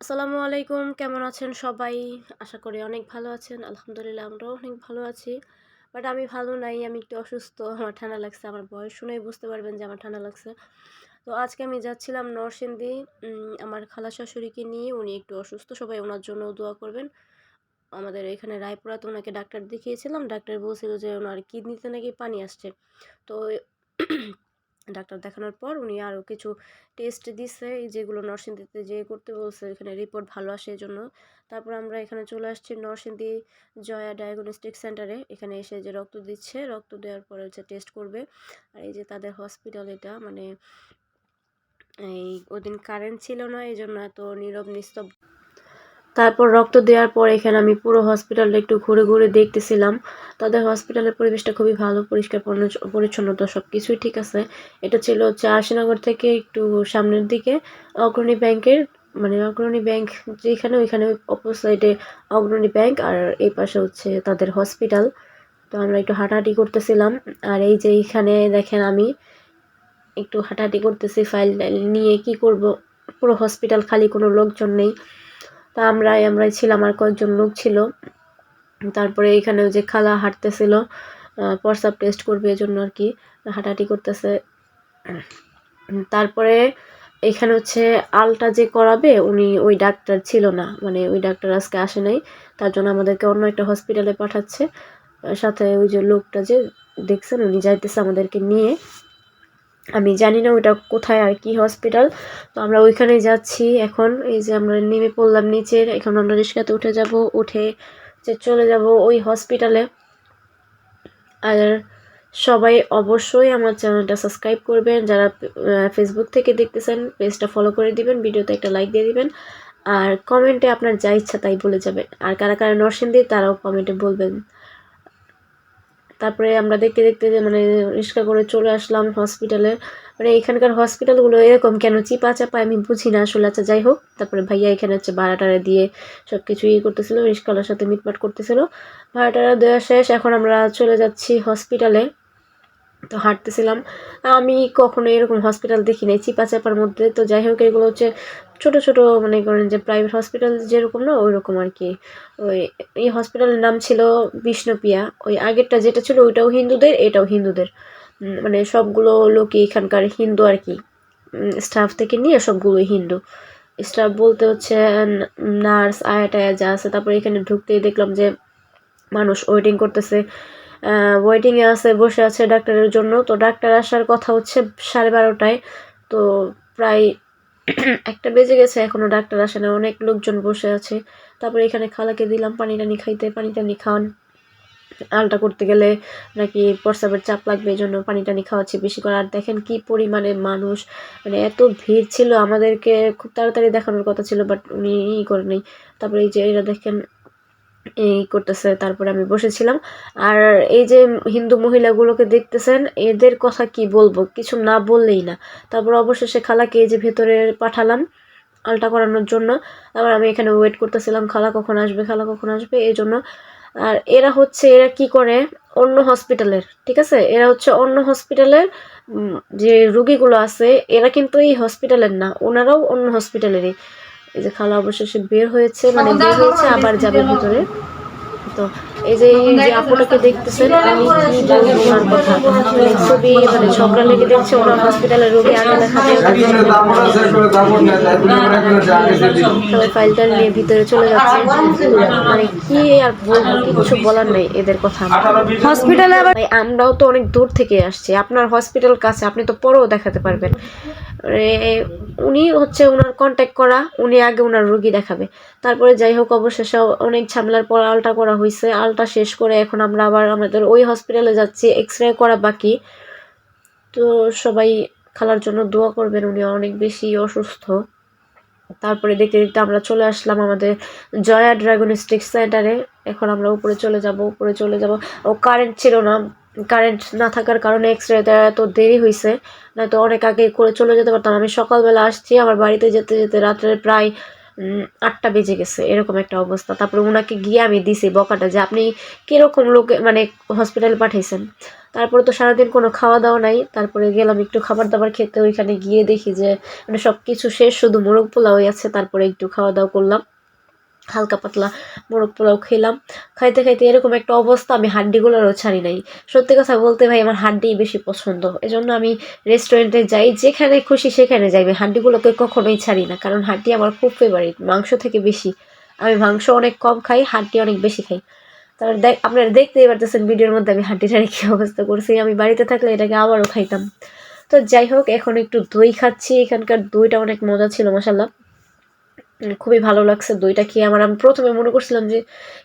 আসসালামু আলাইকুম, কেমন আছেন সবাই? আশা করি অনেক ভালো আছেন। আলহামদুলিল্লাহ, আমরাও অনেক ভালো আছি। বাট আমি ভালো নাই, আমি একটু অসুস্থ, আমার ঠান্ডা লাগছে, আমার বয়স শুনেই বুঝতে পারবেন যে আমার ঠান্ডা লাগছে। তো আজকে আমি যাচ্ছিলাম নরসিংদী আমার খালা শাশুড়িকে নিয়ে, উনি একটু অসুস্থ, সবাই ওনার জন্য দোয়া করবেন। আমাদের এখানে রায়পুরাতে ওনাকে ডাক্তার দেখিয়েছিলাম, ডাক্তার বলছিল যে ওনার কিডনিতে নাকি পানি আসছে। তো ডাক্তার দেখানোর পর উনি আরও কিছু টেস্ট দিছে যেগুলো নরসিংদীতে যে করতে বলছে, এখানে রিপোর্ট ভালো আসে এই জন্য তারপর আমরা এখানে চলে আসছি নরসিংদী জয়া ডায়াগনস্টিক সেন্টারে এখানে এসে যে রক্ত দিচ্ছে, রক্ত দেওয়ার পরে হচ্ছে টেস্ট করবে। আর এই যে তাদের হসপিটাল এটা মানে এই ওদিন কারেন্ট ছিল না এই জন্য এত নীরব নিস্তব্ধ। তারপর রক্ত দেওয়ার পর এখানে আমি পুরো হসপিটালটা একটু ঘুরে ঘুরে দেখতেছিলাম। তাদের হসপিটালের পরিবেশটা খুবই ভালো, পরিষ্কার, পরিচ্ছ- পরিচ্ছন্নতা সব কিছুই ঠিক আছে। এটা ছিল হচ্ছে আশিনগর থেকে একটু সামনের দিকে, অগ্রণী ব্যাংকের মানে অগ্রণী ব্যাংক যেখানে ওইখানে অপোসাইডে অগ্রণী ব্যাংক আর এই পাশে হচ্ছে তাদের হসপিটাল তো আমরা একটু হাঁটাহাঁটি করতেছিলাম। আর এই যে এইখানে দেখেন আমি একটু হাঁটাহাঁটি করতেছি ফাইল নিয়ে কি করব? পুরো হসপিটাল খালি, কোনো লোকজন নেই। তা আমরাই আমরাই ছিলাম আর কয়েকজন লোক ছিল। তারপরে এখানে যে খালা হাঁটতেছিল প্রসাব টেস্ট করবে এজন্য আর কি, হাঁটাহাঁটি করতেছে। তারপরে এখানে হচ্ছে আলটা যে করাবে, উনি ওই ডাক্তার ছিল না মানে ওই ডাক্তার আজকে আসে নাই। তার জন্য আমাদেরকে অন্য একটা হসপিটালে পাঠাচ্ছে। সাথে ওই যে লোকটা যে দেখছেন, উনি যাইতেছে আমাদেরকে নিয়ে। আমি জানি না ওটা কোথায় আর কি হসপিটাল তো আমরা ওইখানে যাচ্ছি এখন। এই যে আমরা নেমে পড়লাম নিচের এখন আমরা রিক্সাতে উঠে যাব, উঠে যে চলে যাব ওই হসপিটালে আর সবাই অবশ্যই আমার চ্যানেলটা সাবস্ক্রাইব করবেন। যারা ফেসবুক থেকে দেখতেছেন পেজটা ফলো করে দিবেন, ভিডিওতে একটা লাইক দিয়ে দিবেন। আর কমেন্টে আপনার যা ইচ্ছা তাই বলে যাবেন। আর কারা কারা নরসিংদী, তারাও কমেন্টে বলবেন। তারপরে আমরা দেখতে দেখতে মানে রিক্সা করে চলে আসলাম হসপিটালে। মানে এখানকার হসপিটালগুলো এরকম কেন? চিপা চাপা আমি বুঝি না আসলে। আচ্ছা যাই হোক, তারপরে ভাইয়া এখানে হচ্ছে ভাড়া টাড়া দিয়ে সব কিছু ইয়ে করতেছিল, রিক্সাওয়ালার সাথে মিটমাট করতেছিল। ভাড়া টাড়া দেওয়া শেষ, এখন আমরা চলে যাচ্ছি হসপিটালে। তো হাঁটতেছিলাম। আমি কখনো এরকম হসপিটাল দেখি নাই চিপা চাপার মধ্যে। তো যাই হোক, এগুলো হচ্ছে ছোট ছোট মনে করেন যে প্রাইভেট হসপিটাল যেরকম না ওই রকম আর কি ওই, এই হসপিটালের নাম ছিল বিষ্ণুপিয়া। ওই আগেরটা যেটা ছিল, ওইটাও হিন্দুদের, এটাও হিন্দুদের। মানে সবগুলো লোকই এখানকার হিন্দু আর কি স্টাফ থেকে নিয়ে সবগুলোই হিন্দু। স্টাফ বলতে হচ্ছে নার্স আয়া টায়া যা আছে। তারপরে এখানে ঢুকতেই দেখলাম যে মানুষ ওয়েটিং করতেছে। ওয়েটিংয়ে আছে, বসে আছে ডাক্তারের জন্য। তো ডাক্তার আসার কথা হচ্ছে সাড়ে বারোটায়। তো প্রায় একটা বেজে গেছে, এখনও ডাক্তার আসে না। অনেক লোকজন বসে আছে। তারপরে এখানে খালাকে দিলাম পানি টানি খাইতে। পানি টানি খাওয়ান। আলটা করতে গেলে নাকি প্রস্রাবের চাপ লাগবে, এই জন্য পানি টানি খাওয়াচ্ছি বেশি করে। আর দেখেন কি পরিমাণে মানুষ। মানে এত ভিড় ছিল, আমাদেরকে খুব তাড়াতাড়ি দেখানোর কথা ছিল বাট উনি ই করে নেই তারপরে এই যে এরা দেখেন এই করতেছে, তারপরে আমি বসেছিলাম। আর এই যে হিন্দু মহিলাগুলোকে দেখতেছেন, এদের কথা কি বলব? কিছু না বললেই না। তারপর অবশেষে খালাকে এই যে ভেতরে পাঠালাম আলটা করানোর জন্য। আবার আমি এখানে ওয়েট করতেছিলাম, খালা কখন আসবে, খালা কখন আসবে, এই জন্য। আর এরা হচ্ছে, এরা কি করে? অন্য হসপিটালের ঠিক আছে? এরা হচ্ছে অন্য হসপিটালের যে রুগীগুলো আছে, এরা কিন্তু এই হসপিটালের না, ওনারাও অন্য হসপিটালেরই এই যে খালা অবশেষে বের হয়েছে মানে বের হয়েছে আবার যাবে ভিতরে। তো এই যে এই যে আপুটাকে দেখতেছেন আমি কি বলব ওনার কথা? মানে ছবি মানে ঝগড়া লেগে দেখছে ওনার হসপিটালে রোগী আগে দেখাতে সবাই ফাইলটা নিয়ে ভিতরে চলে যাচ্ছে। মানে কি আর বলব কিছু বলার নেই এদের কথা। হসপিটালে আবার আমরাও তো অনেক দূর থেকে আসছি। আপনার হসপিটাল কাছে আপনি তো পরেও দেখাতে পারবেন। উনি হচ্ছে ওনার কন্ট্যাক্ট করা, উনি আগে ওনার রুগী দেখাবে। তারপরে যাই হোক, অবশেষে অনেক ঝামেলার পর আলটা করা হয়েছে। আলটা শেষ করে এখন আমরা আবার আমাদের ওই হসপিটালে যাচ্ছি এক্স রে করা বাকি। তো সবাই খালার জন্য দোয়া করবেন, উনি অনেক বেশি অসুস্থ। তারপরে দেখতে দেখতে আমরা চলে আসলাম আমাদের জয়া ড্রাগনস্টিক সেন্টারে এখন আমরা উপরে চলে যাব, উপরে চলে যাব। ও কারেন্ট ছিল না কারেন্ট না থাকার কারণে এক্স রেতে এত দেরি হয়েছে নয়তো অনেক আগে করে চলে যেতে পারতাম। আমি সকালবেলা আসছি, আমার বাড়িতে যেতে যেতে রাত্রে প্রায় আটটা বেজে গেছে, এরকম একটা অবস্থা। তারপরে ওনাকে গিয়ে আমি দিছি বকাটা যে, আপনি কীরকম লোকে মানে হসপিটালে পাঠাইছেন? তারপরে তো সারাদিন কোনো খাওয়া দাওয়া নাই। তারপরে গেলাম একটু খাবার দাবার খেতে, ওইখানে গিয়ে দেখি যে মানে সব কিছু শেষ, শুধু মোরগ পোলাওই আছে। তারপরে একটু খাওয়া দাওয়া করলাম। হালকা পাতলা মোরগ পোলাও খেলাম। খাইতে খাইতে এরকম একটা অবস্থা, আমি হাড্ডিগুলোরও ছাড়ি নাই। সত্যি কথা বলতে ভাই, আমার হাড্ডিই বেশি পছন্দ। এজন্য আমি রেস্টুরেন্টে যাই, যেখানে খুশি সেখানে যাই। আমি হাড্ডিগুলোকে কখনোই ছাড়ি না, কারণ হাড্ডি আমার খুব ফেভারিট মাংস থেকে বেশি। আমি মাংস অনেক কম খাই, হাড্ডি অনেক বেশি খাই। তারপর দেখ, আপনারা দেখতেই পারতেছেন ভিডিওর মধ্যে আমি হাড্ডিটার কী অবস্থা করছি। আমি বাড়িতে থাকলে এটাকে আবারও খাইতাম। তো যাই হোক, এখন একটু দই খাচ্ছি। এখানকার দইটা অনেক মজা ছিল মশাল্লা খুবই ভালো লাগছে দইটা খেয়ে। আমার আমি প্রথমে মনে করছিলাম যে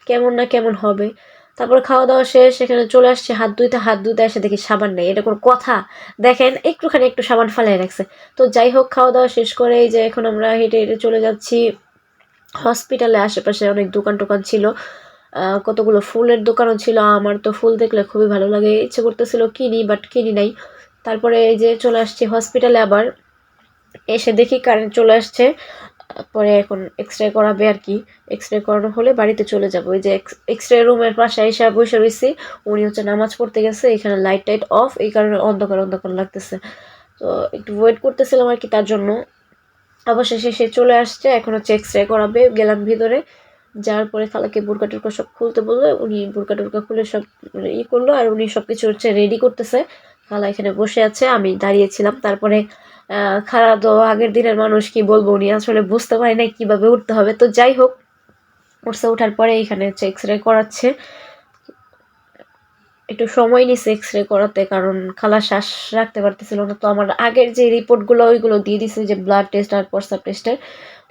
কেমন না কেমন হবে। তারপর খাওয়া দাওয়া শেষ সেখানে চলে আসছে হাত ধুইতে। হাত ধুইতে এসে দেখি সাবান নেই। এটা কোনো কথা। দেখেন, একটুখানি একটু সাবান ফালাই রাখছে। তো যাই হোক, খাওয়া দাওয়া শেষ করে এই যে এখন আমরা হেঁটে হেঁটে চলে যাচ্ছি। হসপিটালে আশেপাশে অনেক দোকান টোকান ছিল। কতগুলো ফুলের দোকানও ছিল। আমার তো ফুল দেখলে খুবই ভালো লাগে। ইচ্ছে করতেছিল কিনি, বাট কিনি নাই। তারপরে এই যে চলে আসছি হসপিটালে আবার। এসে দেখি কারেন্ট চলে আসছে। পরে এখন এক্স রে করাবে আর কি। এক্স রে করানো হলে বাড়িতে চলে যাব। ওই যে এক্স রে রুমের পাশে এসে বসে রয়েছি উনি হচ্ছে নামাজ পড়তে গেছে, এখানে লাইট টাইট অফ এই কারণে অন্ধকার অন্ধকার লাগতেছে। তো একটু ওয়েট করতেছিলাম আর কি তার জন্য। অবশেষে সে চলে আসছে, এখন হচ্ছে এক্স রে করাবে। গেলাম ভিতরে। যাওয়ার পরে খালাকে বুরকা টুরকা সব খুলতে বলল। উনি বুরকা টুরকা খুলে সব মানে ই করল, আর উনি সব কিছু হচ্ছে রেডি করতেছে। খালা এখানে বসে আছে, আমি দাঁড়িয়েছিলাম। তারপরে খালা তো আগের দিনের মানুষ, কি বলব? উনি আসলে বুঝতে পারে না কীভাবে উঠতে হবে। তো যাই হোক উঠছে ওঠার পরে এখানে হচ্ছে এক্স রে করাচ্ছে। একটু সময় নিছে এক্স রে করাতে, কারণ খালা শ্বাস রাখতে পারতেছিল না। তো আমার আগের যে রিপোর্টগুলো ওইগুলো দিয়ে দিছে যে ব্লাড টেস্ট আর প্রস্তাব টেস্টের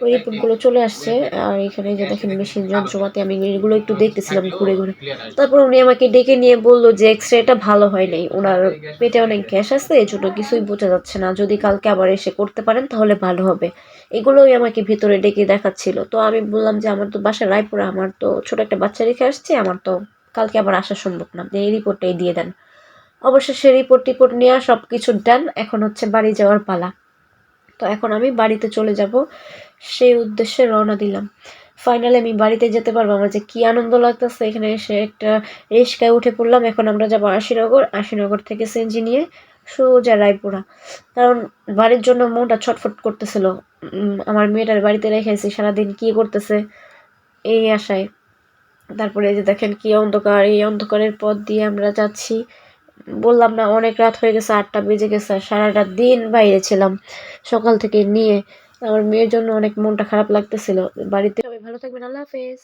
ওই রিপোর্টগুলো চলে আসছে, আর এখানে যে দেখেন মেশিন, যন্ত্রপাতি, আমি এগুলো একটু দেখতেছিলাম ঘুরে ঘুরে। তারপর উনি আমাকে ডেকে নিয়ে বলল যে এক্স রেটা ভালো হয় নাই, ওনার পেটে অনেক গ্যাস আছে এই জন্য কিছুই বোঝা যাচ্ছে না। যদি কালকে আবার এসে করতে পারেন, তাহলে ভালো হবে। এগুলোই আমাকে ভিতরে ডেকে দেখাচ্ছিল। তো আমি বললাম যে, আমার তো বাসা রায়পুরা, আমার তো ছোট একটা বাচ্চা রেখে আসছে, আমার তো কালকে আবার আসা সম্ভব না। এই রিপোর্টটাই দিয়ে দেন। অবশেষে রিপোর্ট টিপোর্ট নেওয়া সব কিছু ডান এখন হচ্ছে বাড়ি যাওয়ার পালা। তো এখন আমি বাড়িতে চলে যাব। সেই উদ্দেশ্যে রওনা দিলাম। ফাইনালি আমি বাড়িতে যেতে পারব। আমার যে কি আনন্দ লাগতেছে, এখানে এসে একটা রিস্কায় উঠে পড়লাম। এখন আমরা যাব আশিনগর। আশিনগর থেকে সেনজি নিয়ে সোজা রায়পুরা। কারণ বাড়ির জন্য মনটা ছটফট করতেছিল। আমার মেয়েটার বাড়িতে রেখেছি সারাদিন কি করতেছে, এই আশায়। তারপরে এই যে দেখেন কি অন্ধকার। এই অন্ধকারের পথ দিয়ে আমরা যাচ্ছি। বললাম না, অনেক রাত হয়ে গেছে, আটটা বেজে গেছে। সারাটা দিন বাইরে ছিলাম। সকাল থেকে নিয়ে আমার মেয়ের জন্য অনেক মনটা খারাপ লাগতেছিল। বাড়িতে সবাই ভালো থাকবেন আল্লাহ হাফেজ।